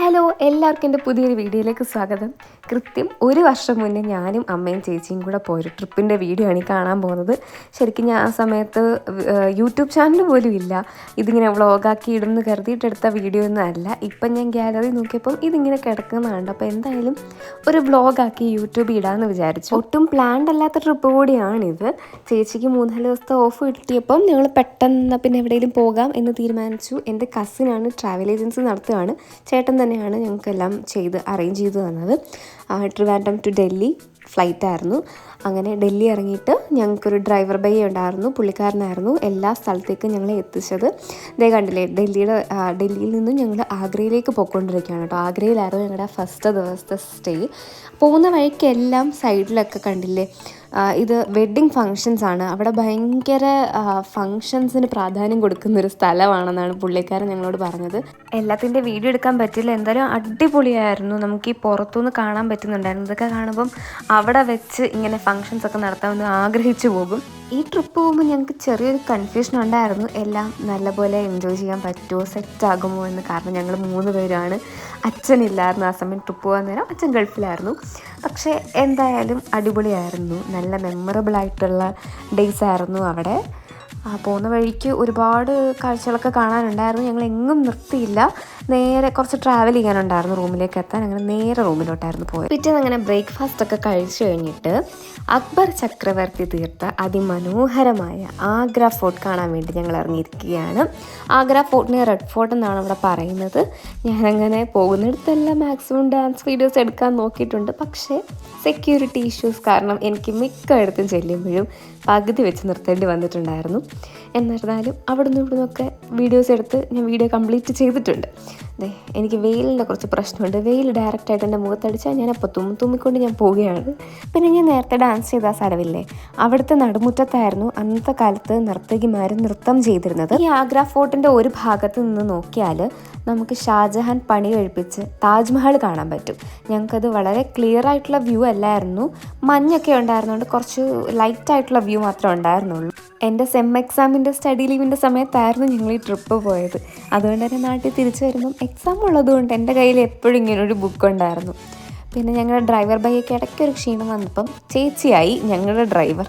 Hello എല്ലാവർക്കും എന്റെ പുതിയൊരു വീഡിയോയിലേക്ക് സ്വാഗതം. കൃത്യം ഒരു വർഷം മുന്നേ ഞാനും അമ്മയും ചേച്ചിയും കൂടെ പോയൊരു ട്രിപ്പിന്റെ വീഡിയോ ആണ് കാണാൻ പോകുന്നത്. ശരിക്കും ഞാൻ ആ സമയത്ത് യൂട്യൂബ് ചാനൽ പോലും ഇല്ല. ഇതിങ്ങനെ വ്ളോഗാക്കി ഇടുന്ന് കരുതിയിട്ടെടുത്ത വീഡിയോ ഒന്നും അല്ല. ഇപ്പം ഞാൻ ഗാലറി നോക്കിയപ്പം ഇതിങ്ങനെ കിടക്കുന്നതാണ്. അപ്പോൾ എന്തായാലും ഒരു വ്ളോഗാക്കി യൂട്യൂബിൽ ഇടാമെന്ന് വിചാരിച്ചു. ഒട്ടും പ്ലാൻഡ് അല്ലാത്ത ട്രിപ്പ് കൂടിയാണിത്. ചേച്ചിക്ക് മൂന്നാൽ ദിവസത്തെ ഓഫ് കിട്ടിയപ്പം ഞങ്ങൾ പെട്ടെന്ന് പിന്നെ എവിടെയെങ്കിലും പോകാം എന്ന് തീരുമാനിച്ചു. എന്റെ കസിനാണ് ട്രാവൽ ഏജൻസി നടത്തുകയാണ്. ചേട്ടൻ തന്നെയാണ് ഞങ്ങൾക്കെല്ലാം ചെയ്ത് അറേഞ്ച് ചെയ്ത് തന്നത്. ആ, ട്രിവാൻഡ്രം ടു ഡൽഹി ഫ്ലൈറ്റായിരുന്നു അങ്ങനെ ഡൽഹി ഇറങ്ങിയിട്ട് ഞങ്ങൾക്കൊരു ഡ്രൈവർ ബൈ ഉണ്ടായിരുന്നു പുള്ളിക്കാരനായിരുന്നു എല്ലാ സ്ഥലത്തേക്കും ഞങ്ങളെ എത്തിച്ചത്. ഇതേ കണ്ടില്ലേ ഡൽഹിയുടെ ഡൽഹിയിൽ നിന്നും ഞങ്ങൾ ആഗ്രയിലേക്ക് പോയിക്കൊണ്ടിരിക്കുകയാണ് കേട്ടോ. ആഗ്രയിലായിരുന്നു ഞങ്ങളുടെ ഫസ്റ്റ് ദിവസത്തെ സ്റ്റേ പോകുന്ന വഴിക്കെല്ലാം സൈഡിലൊക്കെ കണ്ടില്ലേ ഇത് വെഡ്ഡിങ് ഫങ്ഷൻസ് ആണ്. അവിടെ ഭയങ്കര ഫങ്ഷൻസിന് പ്രാധാന്യം കൊടുക്കുന്ന ഒരു സ്ഥലമാണെന്നാണ് പുള്ളിക്കാരൻ ഞങ്ങളോട് പറഞ്ഞത്. എല്ലാത്തിന്റെ വീഡിയോ എടുക്കാൻ പറ്റില്ല. എന്തായാലും അടിപൊളിയായിരുന്നു. നമുക്ക് ഈ പുറത്തുനിന്ന് കാണാൻ പറ്റുന്നുണ്ടായിരുന്നു. ഇതൊക്കെ കാണുമ്പം അവിടെ വെച്ച് ഇങ്ങനെ ഫങ്ഷൻസ് ഒക്കെ നടത്താമെന്ന് ആഗ്രഹിച്ചു പോകും. ഈ ട്രിപ്പ് പോകുമ്പോൾ ഞങ്ങൾക്ക് ചെറിയൊരു കൺഫ്യൂഷൻ ഉണ്ടായിരുന്നു. എല്ലാം നല്ലപോലെ എൻജോയ് ചെയ്യാൻ പറ്റുമോ സെറ്റ് ആകുമോ എന്ന്. കാരണം ഞങ്ങൾ മൂന്ന് പേരാണ്. അച്ഛനില്ലായിരുന്നു ആ സമയം ട്രിപ്പ് പോകാൻ നേരം. അച്ഛൻ ഗൾഫിലായിരുന്നു. പക്ഷേ എന്തായാലും അടിപൊളിയായിരുന്നു. നല്ല മെമ്മറബിൾ ആയിട്ടുള്ള ഡേയ്സ് ആയിരുന്നു അവിടെ. പോകുന്ന വഴിക്ക് ഒരുപാട് കാഴ്ചകളൊക്കെ കാണാനുണ്ടായിരുന്നു. ഞങ്ങൾ എങ്ങും നിർത്തിയില്ല. നേരെ കുറച്ച് ട്രാവൽ ചെയ്യാനുണ്ടായിരുന്നു റൂമിലേക്ക് എത്താൻ. അങ്ങനെ നേരെ റൂമിലോട്ടായിരുന്നു പോയത്. പിറ്റേന്ന് അങ്ങനെ ബ്രേക്ക്ഫാസ്റ്റ് ഒക്കെ കഴിച്ചു കഴിഞ്ഞിട്ട് അക്ബർ ചക്രവർത്തി തീർത്ത അതിമനോഹരമായ ആഗ്ര ഫോർട്ട് കാണാൻ വേണ്ടി ഞങ്ങൾ ഇറങ്ങിയിരിക്കുകയാണ്. ആഗ്ര ഫോർട്ടിനെ റെഡ് ഫോർട്ട് എന്നാണ് അവിടെ പറയുന്നത്. ഞാനങ്ങനെ പോകുന്നിടത്തെല്ലാം മാക്സിമം ഡാൻസ് വീഡിയോസ് എടുക്കാൻ നോക്കിയിട്ടുണ്ട്. പക്ഷേ സെക്യൂരിറ്റി ഇഷ്യൂസ് കാരണം എനിക്ക് മിക്കയിടത്തും ചെല്ലുമ്പോഴും പകുതി വെച്ച് നിർത്തേണ്ടി വന്നിട്ടുണ്ടായിരുന്നു. എന്നിരുന്നാലും അവിടെ ഇവിടുന്നൊക്കെ വീഡിയോസ് എടുത്ത് ഞാൻ വീഡിയോ കംപ്ലീറ്റ് ചെയ്തിട്ടുണ്ട്. ദേ എനിക്ക് വെയിലിന്റെ കുറച്ച് പ്രശ്നമുണ്ട്. വെയിൽ ഡയറക്റ്റായിട്ട് എന്റെ മുഖത്തടിച്ചാൽ ഞാൻ അപ്പോൾ തുമ്മി തുമ്മിക്കൊണ്ട് ഞാൻ പോവുകയാണ്. പിന്നെ ഞാൻ നേരത്തെ ഡാൻസ് ചെയ്ത സ്ഥലമില്ലേ അവിടുത്തെ നടുമുറ്റത്തായിരുന്നു അന്നത്തെ കാലത്ത് നർത്തകിമാർ നൃത്തം ചെയ്തിരുന്നത്. ഈ ആഗ്ര ഫോർട്ടിന്റെ ഒരു ഭാഗത്ത് നിന്ന് നോക്കിയാൽ നമുക്ക് ഷാജഹാൻ പണി കഴിപ്പിച്ച് താജ്മഹൽ കാണാൻ പറ്റും. ഞങ്ങൾക്കത് വളരെ ക്ലിയർ ആയിട്ടുള്ള വ്യൂ അല്ലായിരുന്നു. മഞ്ഞൊക്കെ ഉണ്ടായിരുന്നുകൊണ്ട് കുറച്ച് ലൈറ്റ് ആയിട്ടുള്ള വ്യൂ മാത്രമേ ഉണ്ടായിരുന്നുള്ളൂ. എന്റെ സെം എക്സാമിന്റെ സ്റ്റഡി ലീവിന്റെ സമയത്തായിരുന്നു ഞങ്ങൾ ഈ ട്രിപ്പ് പോയത്. അതുകൊണ്ട് തന്നെ നാട്ടിൽ തിരിച്ചു വരുമ്പം എക്സാം ഉള്ളതുകൊണ്ട് എന്റെ കയ്യിൽ എപ്പോഴും ഇങ്ങനെ ഒരു ബുക്ക് ഉണ്ടായിരുന്നു. പിന്നെ ഞങ്ങളുടെ ഡ്രൈവർ ബൈക്ക് ഇടയ്ക്ക് ഒരു ക്ഷീണം വന്നപ്പം ചേച്ചിയായി ഞങ്ങളുടെ ഡ്രൈവർ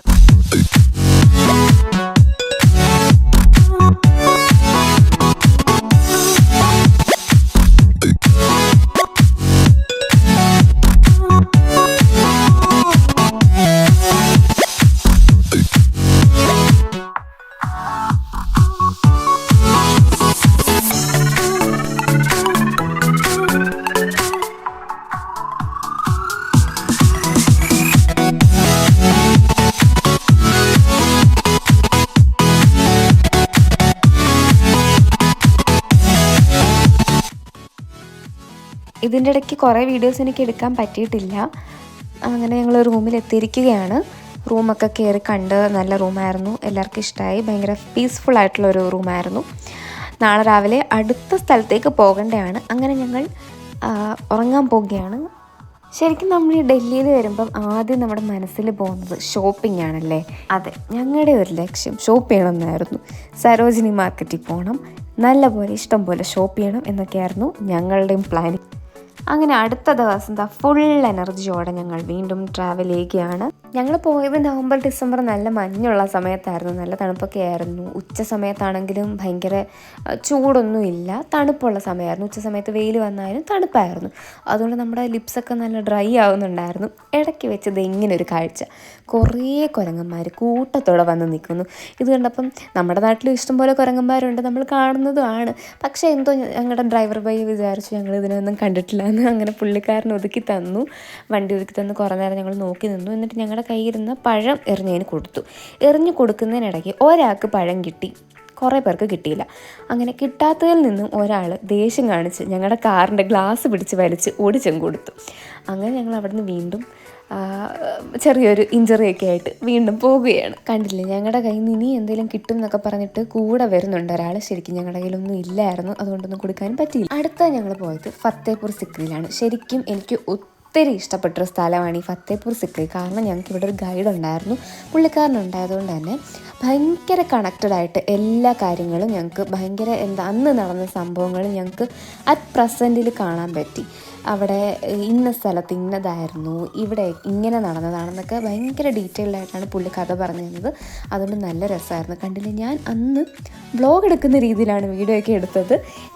ഇതിന്റെ ഇടയ്ക്ക് കുറേ വീഡിയോസ് എനിക്ക് എടുക്കാൻ പറ്റിയിട്ടില്ല. അങ്ങനെ ഞങ്ങൾ റൂമിൽ എത്തിയിരിക്കുകയാണ്. റൂമൊക്കെ കയറി കണ്ട് നല്ല റൂമായിരുന്നു. എല്ലാവർക്കും ഇഷ്ടമായി ഭയങ്കര പീസ്ഫുൾ ആയിട്ടുള്ള ഒരു റൂമായിരുന്നു. നാളെ രാവിലെ അടുത്ത സ്ഥലത്തേക്ക് പോകേണ്ടതാണ്. അങ്ങനെ ഞങ്ങൾ ഉറങ്ങാൻ പോവുകയാണ്. ശരിക്കും നമ്മൾ ഈ ഡൽഹിയിൽ വരുമ്പം ആദ്യം നമ്മുടെ മനസ്സിൽ പോകുന്നത് ഷോപ്പിംഗ് ആണല്ലേ? അതെ. ഞങ്ങളുടെ ഒരു ലക്ഷ്യം ഷോപ്പ് ചെയ്യണമെന്നായിരുന്നു. സരോജിനി മാർക്കറ്റിൽ പോകണം നല്ലപോലെ ഇഷ്ടം പോലെ ഷോപ്പ് ചെയ്യണം എന്നൊക്കെയായിരുന്നു ഞങ്ങളുടെയും പ്ലാനിങ് അങ്ങനെ അടുത്ത ദിവസം ഫുൾ എനർജിയോടെ ഞങ്ങൾ വീണ്ടും ട്രാവൽ ചെയ്യുകയാണ്. ഞങ്ങൾ പോയത് നവംബർ ഡിസംബർ നല്ല മഞ്ഞുള്ള സമയത്തായിരുന്നു. നല്ല തണുപ്പൊക്കെ ആയിരുന്നു. ഉച്ച സമയത്താണെങ്കിലും ഭയങ്കര ചൂടൊന്നും ഇല്ല. തണുപ്പുള്ള സമയമായിരുന്നു. ഉച്ച സമയത്ത് വെയിൽ വന്നാലും തണുപ്പായിരുന്നു. അതുകൊണ്ട് നമ്മുടെ ലിപ്സൊക്കെ നല്ല ഡ്രൈ ആവുന്നുണ്ടായിരുന്നു. ഇടയ്ക്ക് വെച്ചത് ഇങ്ങനെ ഒരു കാഴ്ച. കുറേ കുരങ്ങന്മാർ കൂട്ടത്തോടെ വന്ന് നിൽക്കുന്നു. ഇത് കണ്ടപ്പം നമ്മുടെ നാട്ടിലും ഇഷ്ടംപോലെ കുരങ്ങന്മാരുണ്ട്. നമ്മൾ കാണുന്നതുമാണ്. പക്ഷേ എന്തോ ഞങ്ങളുടെ ഡ്രൈവർ ബൈ വിചാരിച്ചു ഞങ്ങൾ ഇതിനൊന്നും കണ്ടിട്ടില്ല എന്ന് അങ്ങനെ പുള്ളിക്കാരൻ ഒതുക്കി തന്നു. വണ്ടി ഒതുക്കി തന്നു. കുറേ നേരം ഞങ്ങൾ നോക്കി നിന്നു. എന്നിട്ട് ഞങ്ങളുടെ കയ്യിരുന്ന പഴം എറിഞ്ഞതിന് കൊടുത്തു. എറിഞ്ഞു കൊടുക്കുന്നതിനിടയ്ക്ക് ഒരാൾക്ക് പഴം കിട്ടി. കുറേ പേർക്ക് കിട്ടിയില്ല. അങ്ങനെ കിട്ടാത്തതിൽ നിന്നും ഒരാൾ ദേഷ്യം കാണിച്ച് ഞങ്ങളുടെ കാറിന്റെ ഗ്ലാസ് പിടിച്ച് വലിച്ച് ഓടിച്ചും കൊടുത്തു. അങ്ങനെ ഞങ്ങൾ അവിടുന്ന് വീണ്ടും ചെറിയൊരു ഇഞ്ചറിയൊക്കെ ആയിട്ട് വീണ്ടും പോവുകയാണ് കണ്ടില്ലേ ഞങ്ങളുടെ കയ്യിൽ നിന്ന് ഇനി എന്തെങ്കിലും കിട്ടും എന്നൊക്കെ പറഞ്ഞിട്ട് കൂടെ വരുന്നുണ്ട് ഒരാൾ. ശരിക്കും ഞങ്ങളുടെ കയ്യിലൊന്നും ഇല്ലായിരുന്നു. അതുകൊണ്ടൊന്നും കൊടുക്കാനും പറ്റിയില്ല. അടുത്ത ഞങ്ങൾ പോയത് ഫത്തേപൂർ സിക്രിയിലാണ് ശരിക്കും എനിക്ക് ഒത്തിരി ഒത്തിരി ഇഷ്ടപ്പെട്ടൊരു സ്ഥലമാണ് ഈ ഫത്തേപൂർ സിക്രി കാരണം ഞങ്ങൾക്ക് ഇവിടെ ഒരു ഗൈഡ് ഉണ്ടായിരുന്നു. പുള്ളിക്കാരൻ ഉണ്ടായതുകൊണ്ട് തന്നെ ഭയങ്കര കണക്റ്റഡ് ആയിട്ട് എല്ലാ കാര്യങ്ങളും ഞങ്ങൾക്ക് ഭയങ്കര എന്താ അന്ന് നടന്ന സംഭവങ്ങളും ഞങ്ങൾക്ക് അറ്റ് പ്രസന്റിൽ കാണാൻ പറ്റി. അവിടെ ഇന്ന സ്ഥലത്ത് ഇന്നതായിരുന്നു ഇവിടെ ഇങ്ങനെ നടന്നതാണെന്നൊക്കെ ഭയങ്കര ഡീറ്റെയിൽഡ് ആയിട്ടാണ് പുള്ളി കഥ പറഞ്ഞു തന്നത് അതുകൊണ്ട് നല്ല രസമായിരുന്നു. കണ്ടില്ല ഞാൻ അന്ന് വ്ളോഗ് എടുക്കുന്ന രീതിയിലാണ് വീഡിയോ ഒക്കെ എടുത്തത്.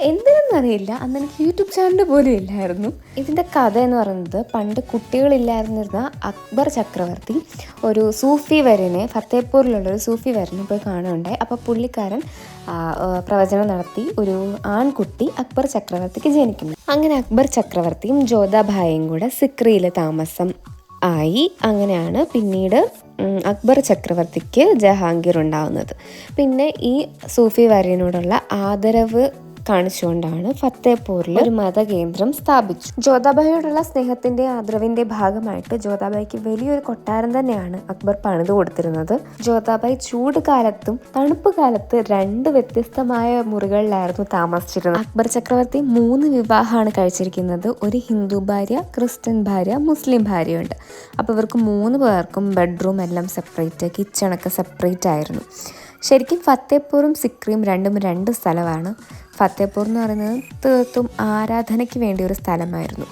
എന്തിനെന്നറിയില്ല അന്ന് എനിക്ക് യൂട്യൂബ് ചാനൽ പോലും ഇല്ലായിരുന്നു. ഇതിന്റെ കഥ എന്ന് പറയുന്നത് പണ്ട് കുട്ടികളില്ലായിരുന്നിരുന്ന അക്ബർ ചക്രവർത്തി ഒരു സൂഫി വരനെ ഫത്തേപൂരിലുള്ള ഒരു സൂഫി വരനെ പോയി കാണുകയുണ്ടായി. അപ്പോൾ പുള്ളിക്കാരൻ പ്രവചനം നടത്തി. ഒരു ആൺകുട്ടി അക്ബർ ചക്രവർത്തിക്ക് ജനിക്കുന്നു. അങ്ങനെ അക്ബർ ചക്രവർത്തിയും ജോധാഭായും കൂടെ സിക്രിയിൽ താമസം ആയി. അങ്ങനെയാണ് പിന്നീട് അക്ബർ ചക്രവർത്തിക്ക് ജഹാംഗീർ ഉണ്ടാവുന്നത്. പിന്നെ ഈ സൂഫി വര്യനോടുള്ള ആദരവ് കാണിച്ചുകൊണ്ടാണ് ഫത്തേപൂരിൽ ഒരു മതകേന്ദ്രം സ്ഥാപിച്ചു. ജോധാബായിയോടുള്ള സ്നേഹത്തിന്റെ ആദരവിന്റെ ഭാഗമായിട്ട് ജ്യോതാബായിക്ക് വലിയൊരു കൊട്ടാരം തന്നെയാണ് അക്ബർ പണിതു കൊടുത്തിരുന്നത്. ജ്യോതാബായി ചൂട് കാലത്തും തണുപ്പ് കാലത്ത് രണ്ട് വ്യത്യസ്തമായ മുറികളിലായിരുന്നു താമസിച്ചിരുന്നത്. അക്ബർ ചക്രവർത്തി മൂന്ന് വിവാഹമാണ് കഴിച്ചിരിക്കുന്നത്. ഒരു ഹിന്ദു ഭാര്യ ക്രിസ്ത്യൻ ഭാര്യ മുസ്ലിം ഭാര്യയുണ്ട്. അപ്പോൾ ഇവർക്ക് മൂന്ന് പേർക്കും ബെഡ്റൂം എല്ലാം സെപ്പറേറ്റ് കിച്ചണൊക്കെ സെപ്പറേറ്റ് ആയിരുന്നു. ശരിക്കും ഫത്തേപൂറും സിക്രിയും രണ്ടും രണ്ട് സ്ഥലമാണ്. ഫത്തേപൂർ എന്ന് പറയുന്നത് തീർത്തും ആരാധനയ്ക്ക് വേണ്ടി ഒരു സ്ഥലമായിരുന്നു.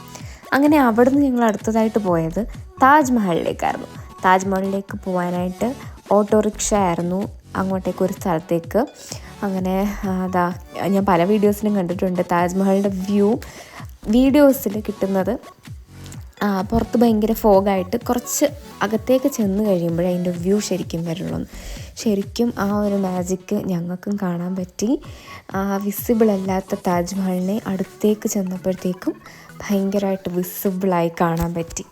അങ്ങനെ അവിടുന്ന് ഞങ്ങൾ അടുത്തതായിട്ട് പോയത് താജ്മഹലിലേക്കായിരുന്നു. താജ്മഹലിലേക്ക് പോകാനായിട്ട് ഓട്ടോറിക്ഷ ആയിരുന്നു അങ്ങോട്ടേക്ക് ഒരു സ്ഥലത്തേക്ക്. അങ്ങനെ അതാ ഞാൻ പല വീഡിയോസിലും കണ്ടിട്ടുണ്ട് താജ്മഹലിന്റെ വ്യൂ വീഡിയോസിൽ കിട്ടുന്നത് പുറത്ത് ഭയങ്കര ഫോഗായിട്ട് കുറച്ച് അകത്തേക്ക് ചെന്ന് കഴിയുമ്പോഴേ അതിന്റെ വ്യൂ ശരിക്കും വരുള്ളൂ. ശരിക്കും ആ ഒരു മാജിക്ക് ഞങ്ങൾക്കും കാണാൻ പറ്റി. വിസിബിൾ അല്ലാത്ത താജ്മഹലിനെ അടുത്തേക്ക് ചെന്നപ്പോഴത്തേക്കും ഭയങ്കരമായിട്ട് വിസിബിളായി കാണാൻ പറ്റി.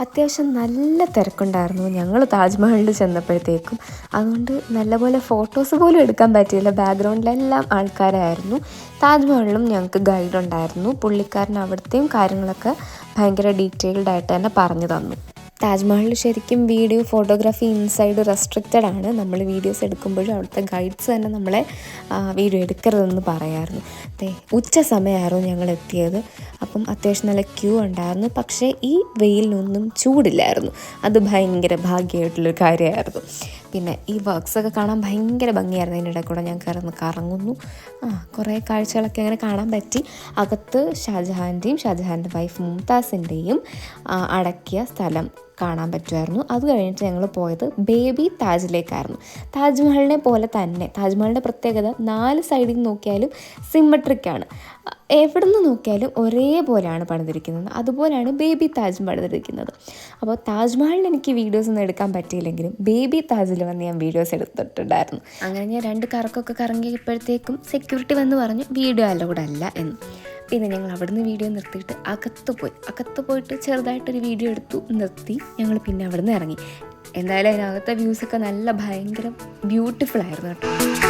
അത്യാവശ്യം നല്ല തിരക്കുണ്ടായിരുന്നു. ഞങ്ങൾ താജ്മഹലിൽ ചെന്നപ്പോഴത്തേക്കും അതുകൊണ്ട് നല്ലപോലെ ഫോട്ടോസ് പോലും എടുക്കാൻ പറ്റിയില്ല. ബാക്ക്ഗ്രൗണ്ടിലെല്ലാം ആൾക്കാരായിരുന്നു. താജ്മഹലിലും ഞങ്ങൾക്ക് ഗൈഡ് ഉണ്ടായിരുന്നു. പുള്ളിക്കാരൻ അവിടുത്തെയും കാര്യങ്ങളൊക്കെ ഭയങ്കര ഡീറ്റെയിൽഡ് ആയിട്ട് തന്നെ പറഞ്ഞു തന്നു. താജ്മഹലിൽ ശരിക്കും വീഡിയോ ഫോട്ടോഗ്രാഫി ഇൻസൈഡ് റെസ്ട്രിക്റ്റഡ് ആണ്. നമ്മൾ വീഡിയോസ് എടുക്കുമ്പോഴും അവിടുത്തെ ഗൈഡ്സ് തന്നെ നമ്മളെ വീഡിയോ എടുക്കരുതെന്ന് പറയായിരുന്നു അതെ ഉച്ച സമയമായിരുന്നു ഞങ്ങൾ എത്തിയത്. അപ്പം അത്യാവശ്യം നല്ല ക്യൂ ഉണ്ടായിരുന്നു. പക്ഷേ ഈ വെയിലിനൊന്നും ചൂടില്ലായിരുന്നു. അത് ഭയങ്കര ഭാഗ്യമായിട്ടുള്ളൊരു കാര്യമായിരുന്നു. പിന്നെ ഈ വർക്ക്സൊക്കെ കാണാൻ ഭയങ്കര ഭംഗിയായിരുന്നു. അതിന്റെ ഇടയിൽ കൂടെ ഞാൻ കയറുന്നു കറങ്ങുന്നു. ആ കുറേ കാഴ്ചകളൊക്കെ അങ്ങനെ കാണാൻ പറ്റി. അകത്ത് ഷാജഹാന്റെയും ഷാജഹാന്റെ വൈഫ് മുംതാസിന്റെയും അടക്കിയ സ്ഥലം. കാണാൻ പറ്റുമായിരുന്നു. അത് കഴിഞ്ഞിട്ട് ഞങ്ങൾ പോയത് ബേബി താജിലേക്കായിരുന്നു താജ്മഹലിനെ പോലെ തന്നെ താജ്മഹലിന്റെ പ്രത്യേകത നാല് സൈഡിൽ നോക്കിയാലും സിമ്മട്രിക്കാണ് എവിടെ നിന്ന് നോക്കിയാലും ഒരേപോലെയാണ് പണിതിരിക്കുന്നത്. അതുപോലെയാണ് ബേബി താജ് പണിതിരിക്കുന്നത്. അപ്പോൾ താജ്മഹലിൽ എനിക്ക് വീഡിയോസ് ഒന്നും എടുക്കാൻ പറ്റിയില്ലെങ്കിലും ബേബി താജിൽ വന്ന് ഞാൻ വീഡിയോസ് എടുത്തിട്ടുണ്ടായിരുന്നു. അങ്ങനെ ഞാൻ രണ്ട് കറക്കൊക്കെ കറങ്ങിയപ്പോഴത്തേക്കും സെക്യൂരിറ്റി വന്ന് പറഞ്ഞു വീഡിയോ അലൗഡ് അല്ല എന്ന്. പിന്നെ ഞങ്ങൾ അവിടുന്ന് വീഡിയോ നിർത്തിയിട്ട് അകത്ത് പോയി. അകത്ത് പോയിട്ട് ചെറുതായിട്ടൊരു വീഡിയോ എടുത്തു നിർത്തി. ഞങ്ങൾ പിന്നെ അവിടുന്ന് ഇറങ്ങി. എന്തായാലും അതിനകത്തെ വ്യൂസൊക്കെ നല്ല ഭയങ്കര ബ്യൂട്ടിഫുൾ ആയിരുന്നു കേട്ടോ.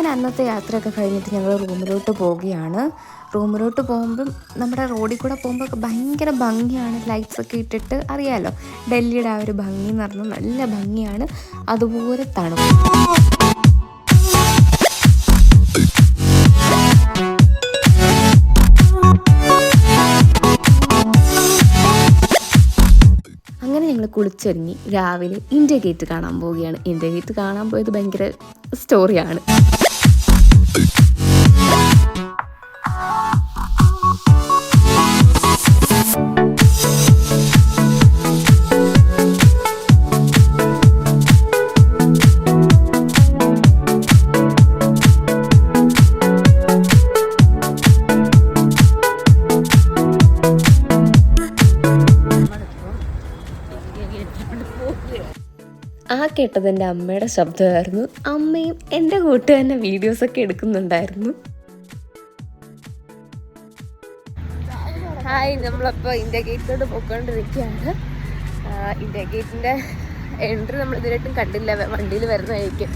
അങ്ങനെ അന്നത്തെ യാത്രയൊക്കെ കഴിഞ്ഞിട്ട് ഞങ്ങൾ റൂമിലോട്ട് പോവുകയാണ്. റൂമിലോട്ട് പോകുമ്പം നമ്മുടെ റോഡിൽ കൂടെ പോകുമ്പോൾ ഭയങ്കര ഭംഗിയാണ്. ലൈറ്റ്സ് ഒക്കെ ഇട്ടിട്ട് അറിയാമല്ലോ ഡൽഹിയുടെ ആ ഒരു ഭംഗി എന്ന് പറഞ്ഞാൽ നല്ല ഭംഗിയാണ്. അതുപോലെ തണുപ്പ്. അങ്ങനെ ഞങ്ങൾ കുളിച്ചൊരുങ്ങി. രാവിലെ ഇന്ത്യ ഗേറ്റ് കാണാൻ പോവുകയാണ്. ഇന്ത്യ ഗേറ്റ് കാണാൻ പോയത് ഭയങ്കര സ്റ്റോറിയാണ് ആ കേട്ടത് എന്റെ അമ്മയുടെ ശബ്ദമായിരുന്നു. അമ്മയും എന്റെ കൂട്ട് തന്നെ വീഡിയോസൊക്കെ എടുക്കുന്നുണ്ടായിരുന്നു. ഹായ് നമ്മളപ്പോൾ ഇന്ത്യ ഗേറ്റിലോട്ട് പോയിക്കൊണ്ടിരിക്കുകയാണ്. ഇന്ത്യ ഗേറ്റിന്റെ എൻട്രി നമ്മൾ ഇതുവരെയായിട്ടും കണ്ടില്ല. വണ്ടിയിൽ വരുന്നതായിരിക്കും.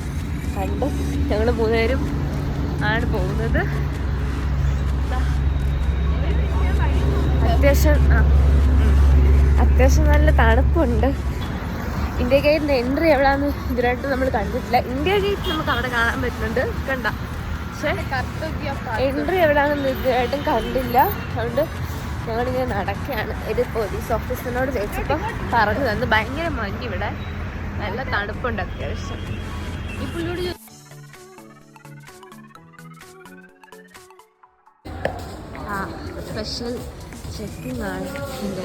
കണ്ടു. ഞങ്ങൾ മൂന്നുപേരും ആണ് പോകുന്നത്. അത്യാവശ്യം അത്യാവശ്യം നല്ല തണുപ്പുണ്ട്. ഇന്ത്യ ഗേറ്റിന്റെ എൻട്രി എവിടെയാന്ന് ഇതിനായിട്ട് നമ്മൾ കണ്ടിട്ടില്ല. ഇന്ത്യ ഗേറ്റ് നമുക്ക് അവിടെ കാണാൻ പറ്റുന്നുണ്ട്. കണ്ട. പക്ഷേ എൻട്രി എവിടെയാണെന്ന് ഇതിനായിട്ടും കണ്ടില്ല. അതുകൊണ്ട് ഞങ്ങളിങ്ങനെ നടക്കുകയാണ്. ഒരു പോലീസ് ഓഫീസറിനോട് ചോദിച്ചപ്പോൾ പറഞ്ഞു തന്നു. ഭയങ്കര മഞ്ഞ് ഇവിടെ. നല്ല തണുപ്പുണ്ട് അത്യാവശ്യം. ഈ പുള്ളിയോട് ആ സ്പെഷ്യൽ ചെക്കിംഗ് ആണ് ഇന്ത്യ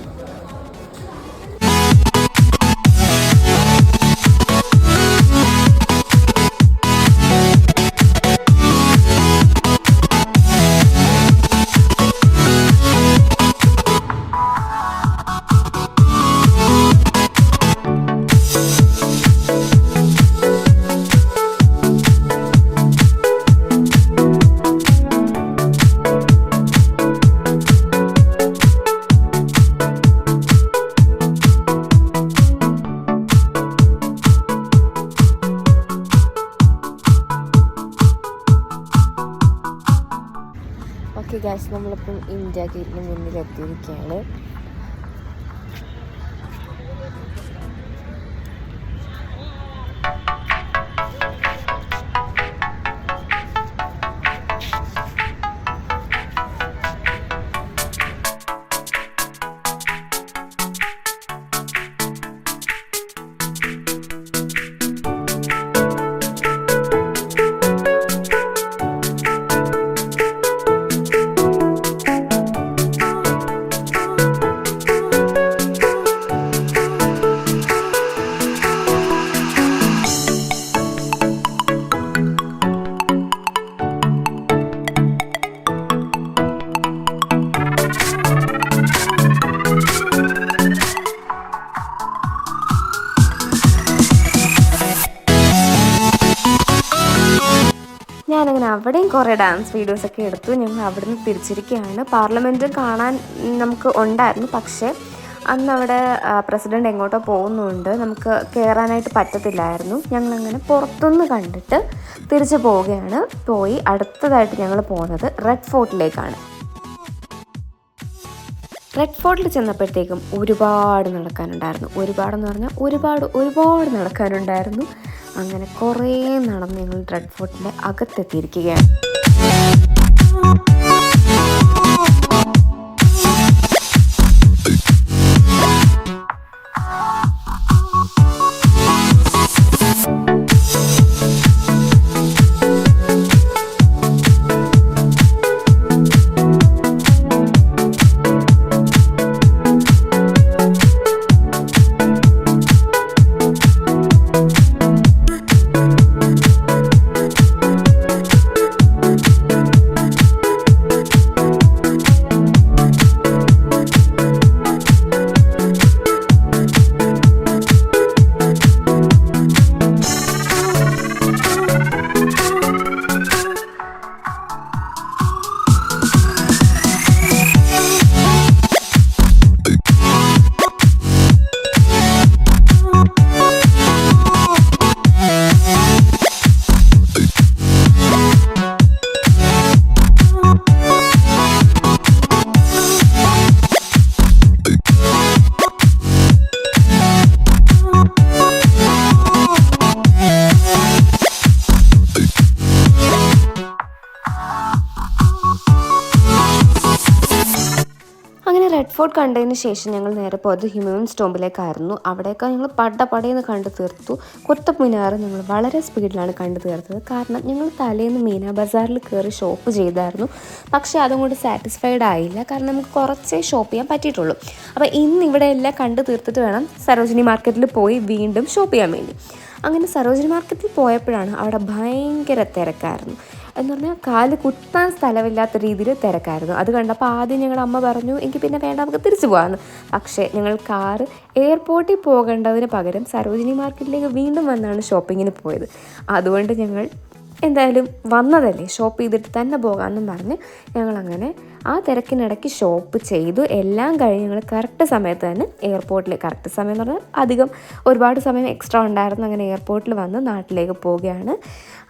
ഇന്ത്യ ഗേറ്റിന് മുന്നിൽ അവിടെയും കുറേ ഡാൻസ് വീഡിയോസ് ഒക്കെ എടുത്തു. ഞങ്ങൾ അവിടുന്ന് തിരിച്ചിരിക്കുകയാണ് പാർലമെന്റ് കാണാൻ നമുക്ക് ഉണ്ടായിരുന്നു. പക്ഷേ അന്ന് അവിടെ പ്രസിഡന്റ് എങ്ങോട്ടോ പോകുന്നുണ്ട്. നമുക്ക് കയറാനായിട്ട് പറ്റത്തില്ലായിരുന്നു. ഞങ്ങളങ്ങനെ പുറത്തുനിന്ന് കണ്ടിട്ട് തിരിച്ചു പോവുകയാണ്. പോയി അടുത്തതായിട്ട് ഞങ്ങൾ പോകുന്നത് റെഡ് ഫോർട്ടിലേക്കാണ്. റെഡ് ഫോർട്ടിൽ ചെന്നപ്പോഴത്തേക്കും ഒരുപാട് നടക്കാനുണ്ടായിരുന്നു. ഒരുപാടെന്ന് പറഞ്ഞാൽ ഒരുപാട് ഒരുപാട് നടക്കാനുണ്ടായിരുന്നു. അങ്ങനെ കുറേ നടന്ന് ഞങ്ങൾ റെഡ് ഫോർട്ടിന്റെ അകത്തെത്തിയിരിക്കുകയാണ്. ഫോർട്ട് കണ്ടതിന് ശേഷം ഞങ്ങൾ നേരെ പോയത് ഹ്യൂമൻ സ്റ്റോമ്പിലേക്കായിരുന്നു അവിടെയൊക്കെ ഞങ്ങൾ പട പടയെന്ന് കണ്ടു തീർത്തു. മിനാർ ഞങ്ങൾ വളരെ സ്പീഡിലാണ് കണ്ടു തീർത്തത്. കാരണം ഞങ്ങൾ തലേന്ന് മീന ബസാറിൽ കയറി ഷോപ്പ് ചെയ്തായിരുന്നു. പക്ഷേ അതും കൊണ്ട് സാറ്റിസ്ഫൈഡ് ആയില്ല. കാരണം നമുക്ക് കുറച്ചേ ഷോപ്പ് ചെയ്യാൻ പറ്റിയിട്ടുള്ളൂ. അപ്പോൾ ഇന്ന് ഇവിടെ എല്ലാം കണ്ടു തീർത്തിട്ട് വേണം സരോജിനി മാർക്കറ്റിൽ പോയി വീണ്ടും ഷോപ്പ് ചെയ്യാൻ വേണ്ടി. അങ്ങനെ സരോജിനി മാർക്കറ്റിൽ പോയപ്പോഴാണ് അവിടെ ഭയങ്കര തിരക്കായിരുന്നു. എന്ന് പറഞ്ഞാൽ കാൽ കുത്താൻ സ്ഥലമില്ലാത്ത രീതിയിൽ തിരക്കായിരുന്നു. അത് കണ്ടപ്പോൾ ആദ്യം ഞങ്ങളുടെ അമ്മ പറഞ്ഞു എനിക്ക് പിന്നെ വേണ്ട നമുക്ക് തിരിച്ചു പോകാമെന്ന് പക്ഷേ ഞങ്ങൾ കാറ് എയർപോർട്ടിൽ പോകേണ്ടതിന് പകരം സരോജിനി മാർക്കറ്റിലേക്ക് വീണ്ടും വന്നാണ് ഷോപ്പിങ്ങിന് പോയത്. അതുകൊണ്ട് ഞങ്ങൾ എന്തായാലും വന്നതല്ലേ ഷോപ്പ് ചെയ്തിട്ട് തന്നെ പോകാമെന്നും പറഞ്ഞ് ഞങ്ങളങ്ങനെ ആ തിരക്കിനിടയ്ക്ക് ഷോപ്പ് ചെയ്തു. എല്ലാം കഴിഞ്ഞ് ഞങ്ങൾ കറക്റ്റ് സമയത്ത് തന്നെ എയർപോർട്ടിൽ കറക്റ്റ് സമയം എന്ന് പറഞ്ഞാൽ അധികം ഒരുപാട് സമയം എക്സ്ട്രാ ഉണ്ടായിരുന്നു. അങ്ങനെ എയർപോർട്ടിൽ വന്ന് നാട്ടിലേക്ക് പോവുകയാണ്.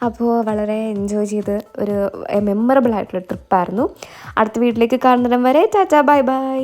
അപ്പോൾ വളരെ എൻജോയ് ചെയ്ത് ഒരു മെമ്മറബിൾ ആയിട്ടുള്ള ട്രിപ്പായിരുന്നു അടുത്ത വീട്ടിലേക്ക് കാണുന്നിടം വരെ ടാറ്റാ ബൈ ബൈ